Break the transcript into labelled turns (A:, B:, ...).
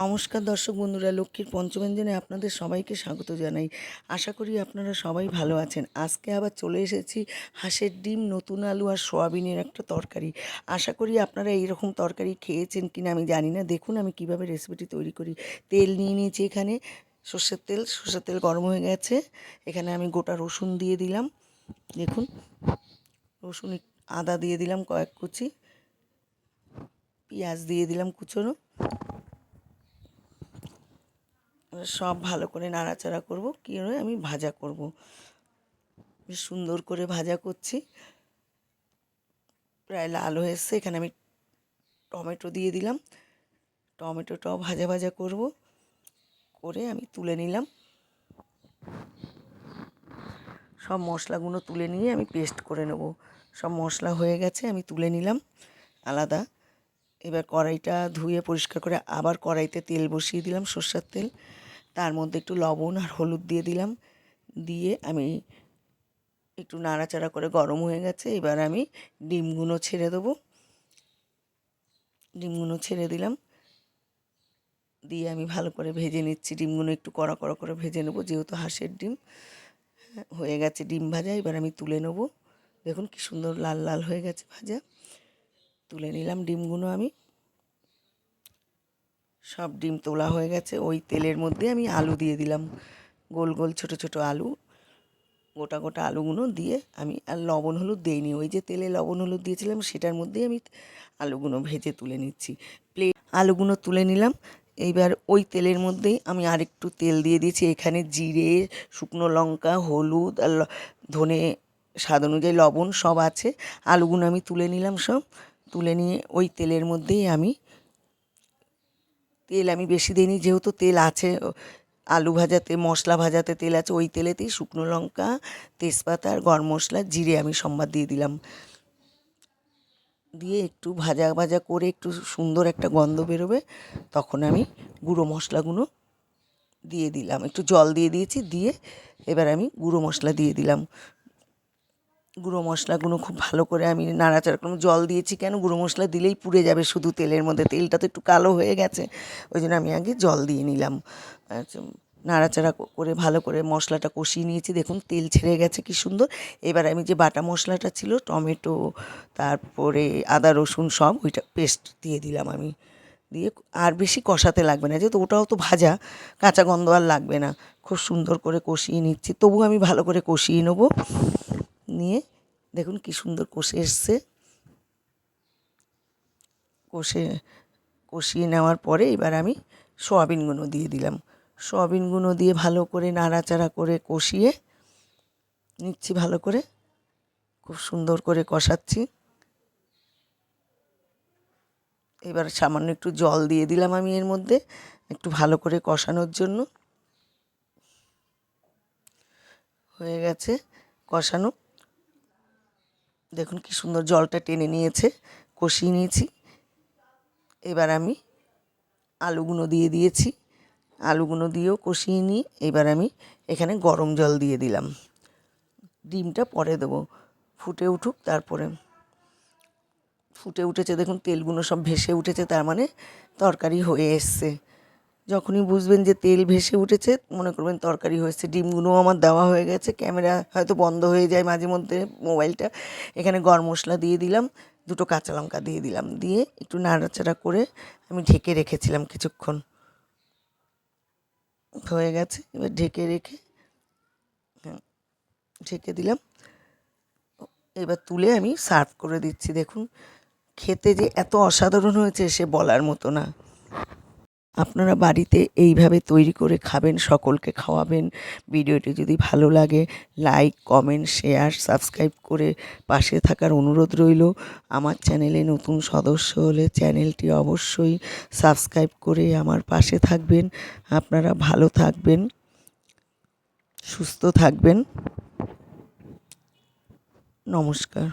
A: নমস্কার দর্শক বন্ধুরা, লক্ষ্মীর পঞ্চব্যঞ্জনে আপনাদের সবাইকে স্বাগত জানাই। আশা করি আপনারা সবাই ভালো আছেন। আজকে আবার চলে এসেছি হাঁসের ডিম, নতুন আলু আর সোয়াবিনের একটা তরকারি। আশা করি আপনারা এইরকম তরকারি খেয়েছেন কিনা আমি জানি না। দেখুন আমি কীভাবে রেসিপিটি তৈরি করি। তেল নিয়ে নিয়েছি এখানে। সর্ষের তেল সর্ষের তেল গরম হয়ে গেছে। এখানে আমি গোটা রসুন দিয়ে দিলাম। দেখুন, রসুন আদা দিয়ে দিলাম কয়েক কুচি। পেঁয়াজ দিয়ে দিলাম কুচোনো। সব ভালো করে নাড়াচাড়া করব, কী আমি ভাজা করব। বেশ সুন্দর করে ভাজা করছি। প্রায় লাল হয়ে এসছে, এখানে আমি টমেটো দিয়ে দিলাম। টমেটোটাও ভাজা ভাজা করব, করে আমি তুলে নিলাম। সব মশলাগুলো তুলে নিয়ে আমি পেস্ট করে নেব। সব মশলা হয়ে গেছে, আমি তুলে নিলাম আলাদা। এবার কড়াইটা ধুয়ে পরিষ্কার করে আবার কড়াইতে তেল বসিয়ে দিলাম, সর্ষের তেল। তার মধ্যে একটু লবণ আর হলুদ দিয়ে দিলাম। দিয়ে আমি একটু নাড়াচাড়া করে গরম হয়ে গেছে এবার আমি ডিমগুলো ছেড়ে দেবো। ডিমগুলো ছেড়ে দিলাম। দিয়ে আমি ভালো করে ভেজে নিচ্ছি। ডিমগুলো একটু কড়া কড়া করে ভেজে নেব যেহেতু হাঁসের ডিম। হ্যাঁ, গেছে ডিম ভাজা এবার আমি তুলে নেব। দেখুন কি সুন্দর লাল লাল হয়ে গেছে ভাজা। তুলে নিলাম ডিমগুলো আমি। সব ডিম তোলা হয়ে গেছে। ওই তেলের মধ্যে আমি আলু দিয়ে দিলাম। গোল গোল ছোট ছোট আলু, গোটা গোটা আলুগুলো দিয়ে আমি আর লবণ হলুদ দিইনি। ওই যে তেলে লবণ হলুদ দিয়েছিলাম, সেটার মধ্যেই আমি আলুগুলো ভেজে তুলে নিচ্ছি। প্লেট আলুগুলো তুলে নিলাম। এইবার ওই তেলের মধ্যেই আমি আরেকটু তেল দিয়ে দিয়েছি। এখানে জিরে, শুকনো লঙ্কা, হলুদ আর ধনে স্বাদ অনুযায়ী লবণ সব আছে। আলুগুলো আমি তুলে নিলাম সব। তুলে নিয়ে ওই তেলের মধ্যেই আমি তেল আমি বেশি দিইনি, যেহেতু তেল আছে আলু ভাজাতে, মশলা ভাজাতে তেল আছে, ওই তেলেতেই শুকনো লঙ্কা, তেজপাতা আর গরম মশলা, জিরে আমি সম্বাদ দিয়ে দিলাম। দিয়ে একটু ভাজা ভাজা করে একটু সুন্দর একটা গন্ধ বেরোবে, তখন আমি গুঁড়ো মশলাগুলো দিয়ে দিলাম। একটু জল দিয়ে দিয়েছি, দিয়ে এবার আমি গুঁড়ো মশলা দিয়ে দিলাম। গুঁড়ো মশলাগুলো খুব ভালো করে আমি নাড়াচাড়া করলাম। জল দিয়েছি কেন? গুঁড়ো মশলা দিলেই পুড়ে যাবে শুধু তেলের মধ্যে। তেলটা তো একটু কালো হয়ে গেছে ওই জন্য আমি আগে জল দিয়ে নিলাম। আচ্ছা, নাড়াচাড়া করে ভালো করে মশলাটা কষিয়ে নিয়েছি। দেখুন তেল ছেড়ে গেছে কি সুন্দর। এবার আমি যে বাটা মশলাটা ছিল টমেটো তারপরে আদা রসুন সব ওইটা পেস্ট দিয়ে দিলাম আমি। দিয়ে আর বেশি কষাতে লাগবে না যেহেতু ওটাও তো ভাজা কাঁচা গন্ধ আর লাগবে না। খুব সুন্দর করে কষিয়ে নিচ্ছি। তবু আমি ভালো করে কষিয়ে নেব। নিয়ে দেখুন কি সুন্দর কষে এসছে। কষে, কষিয়ে নেওয়ার পরে এবার আমি সয়াবিনগুলো দিয়ে দিলাম। সয়াবিনগুলো দিয়ে ভালো করে নাড়াচাড়া করে কষিয়ে নিচ্ছি ভালো করে। খুব সুন্দর করে কষাচ্ছি। এবার সামান্য একটু জল দিয়ে দিলাম আমি এর মধ্যে একটু ভালো করে কষানোর জন্য। হয়ে গেছে কষানো। দেখুন কি সুন্দর জলটা টেনে নিয়েছে, কষিয়ে নিয়েছি। এবার আমি আলুগুলো দিয়ে দিয়েছি। আলুগুলো দিয়েও কষিয়ে নিয়ে এবার আমি এখানে গরম জল দিয়ে দিলাম। ডিমটা পরে দেবো, ফুটে উঠুক তারপরে। ফুটে উঠেছে, দেখুন তেলগুলো সব ভেসে উঠেছে, তার মানে তরকারি হয়ে এসছে। যখনই বুঝবেন যে তেল ভেসে উঠেছে, মনে করবেন তরকারি হয়েছে ডিমগুলো আমার দেওয়া হয়ে গেছে, ক্যামেরা হয়তো বন্ধ হয়ে যায় মাঝে মধ্যে মোবাইলটা। এখানে গরম মশলা দিয়ে দিলাম, দুটো কাঁচা লঙ্কা দিয়ে দিলাম, দিয়ে একটু নাড়াচাড়া করে আমি ঢেকে রেখেছিলাম কিছুক্ষণ। হয়ে গেছে, এবার ঢেকে রেখে হ্যাঁ ঢেকে দিলাম। এবার তুলে আমি সার্ভ করে দিচ্ছি, দেখুন, খেতে যে এত অসাধারণ হয়েছে সে বলার মতো না। আপনারা বাড়িতে এইভাবে তৈরি করে খাবেন, সকলকে খাওয়াবেন। ভিডিওটি যদি ভালো লাগে লাইক কমেন্ট শেয়ার সাবস্ক্রাইব করে পাশে থাকার অনুরোধ রইল। আমার চ্যানেলে নতুন সদস্য হলে চ্যানেলটি অবশ্যই সাবস্ক্রাইব করে আমার পাশে থাকবেন। আপনারা ভালো থাকবেন, সুস্থ থাকবেন। নমস্কার।